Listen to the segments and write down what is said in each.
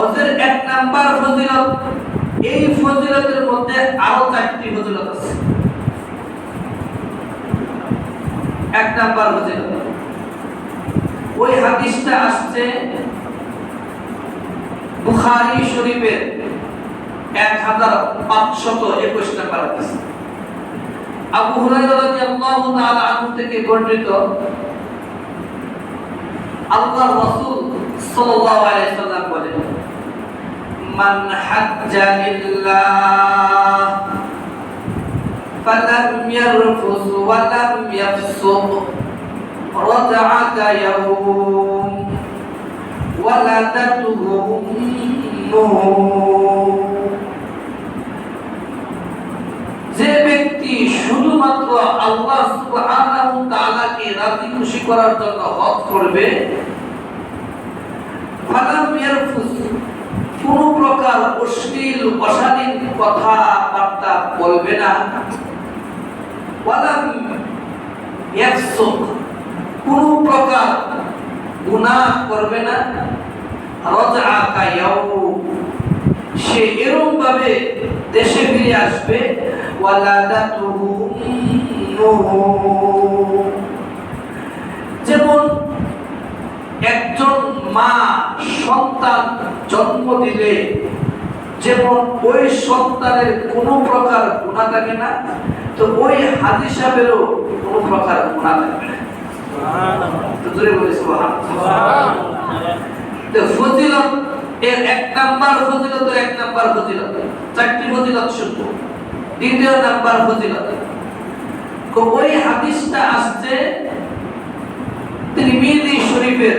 হজের এক নাম্বার ফজিলত, এই ফজিলতের মধ্যে আরও চারটি ফজিলত আছে। এক নাম্বার ফজিলত। ওই হাদিসটা আসছে বুখারী শরীফের এক হাজার পাঁচশত একুশ নাম্বার হাদিস। আবু হুরায়রা রাদিয়াল্লাহু তাআলা আনহু থেকে বর্ণিত, আল্লাহর রাসূল সাল্লাল্লাহু আলাইহি সাল্লাম বলেন মান হাজ্জা লিল্লাহ ফালাম ইয়ারফুস ওয়া লাম ইয়াফসুক رجع كيوم ولدته أمه যে ব্যক্তি শুধুমাত্র আল্লাহ সুবহানাহু তাআলাকে রাজি খুশি করার জন্য হজ করবে ফালাম ইয়ারফুস কোন প্রকার অশ্লীল, অশালীন কথাবার্তা বলবে না কোন প্রকার গুনাহ করবে না সে এরকম ভাবে দেশে ফিরে আসবে। যেমন মা সন্তান জন্ম দিলে যেমন ওই সন্তানের কোনো প্রকার গুণা থাকে না, তো ওই হাজি সাহেবেরও কোনো প্রকার গুণা থাকবে না। এর নাম্বার চারটি দ্বিতীয় নাম্বার হাদিসটা শরীফের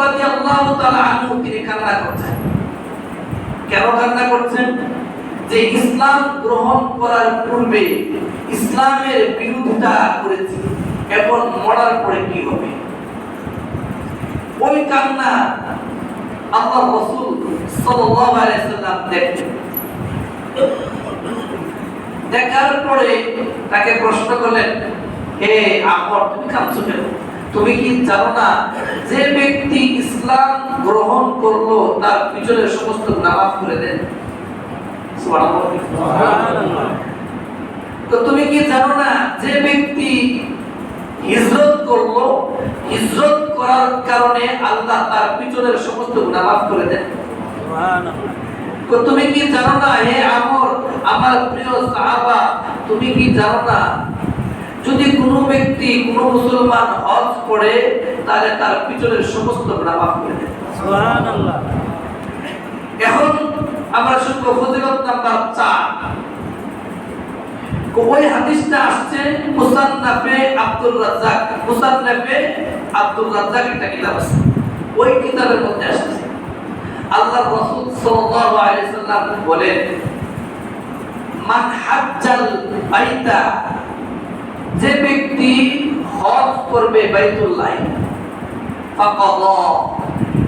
রাজি আল্লাহ তালা আনহু, তিনি কান্না করছেন। কেন কান্না করছেন? যে ইসলাম গ্রহণ করার পূর্বে ইসলামের বিরোধিতা এখন মরার পরে কি হবে? ওই কান্না আল্লাহ রসুল দেখার পরে তাকে প্রশ্ন করলেন, হে আমর তুমি কাঁদছো কেন? তুমি কি জানো না যে ব্যক্তি ইসলাম গ্রহণ করল, তার পিছনের সমস্ত নামাজ করে দেন তো তুমি কি জানো না যে ব্যক্তি হিজরত করল, হিজরত করার কারণে আল্লাহ তার পিছনের সমস্ত মাফ করে দেন তুমি কি জানো না, হে আমর, আমার প্রিয় সাহাবা, তুমি কি জানো না যদি কোনো ব্যক্তি কোনো মুসলমান হজ করে তাহলে তার পিছনের সমস্ত করে এখন আমরা শুনব ফজিলত নাম্বার চার। ওই হাদিসটা আসছে মুসান্নাফে আব্দুর রাজ্জাক। মুসান্নাফে আব্দুর রাজ্জাক একটা কিতাব আছে। ওই কিতাবের মধ্যে আসছে। আল্লাহ রাসূল সাল্লাল্লাহু আলাইহি সাল্লাম বলেন মান হাজ্জাল বাইতা যে ব্যক্তি হজ করবে বাইতুল্লাহ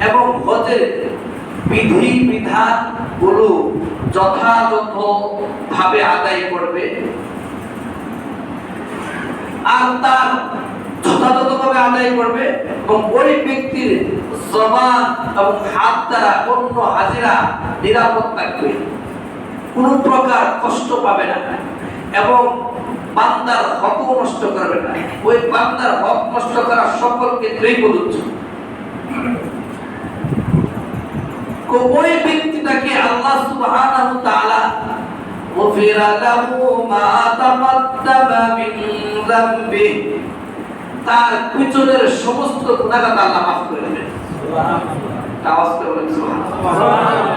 এবং হজের বিধি বিধানগুলো যথাযথ ভাবে আদায় করবে, আর তার যথাযথভাবে আদায় করবে, এবং ওই ব্যক্তির জবান এবং হাত দ্বারা অন্য হাজিরা নিরাপদ থাকবে। কোনো প্রকার কষ্ট পাবে না। এবং বান্দার হক নষ্ট করবে না ওই বান্দার হক নষ্ট করা সকল ক্ষেত্রেই প্রযোজ্য ওই ব্যক্তিটাকে আল্লাহ সুবহানাহু তাআলা غفر له ما تقدم من ذنبه তার পিছনের সমস্ত গুনাহ আল্লাহ মাফ করে দেবেন সুবহানাল্লাহ আওয়াজ করে বলেন সুবহানাল্লাহ সুবহানাল্লাহ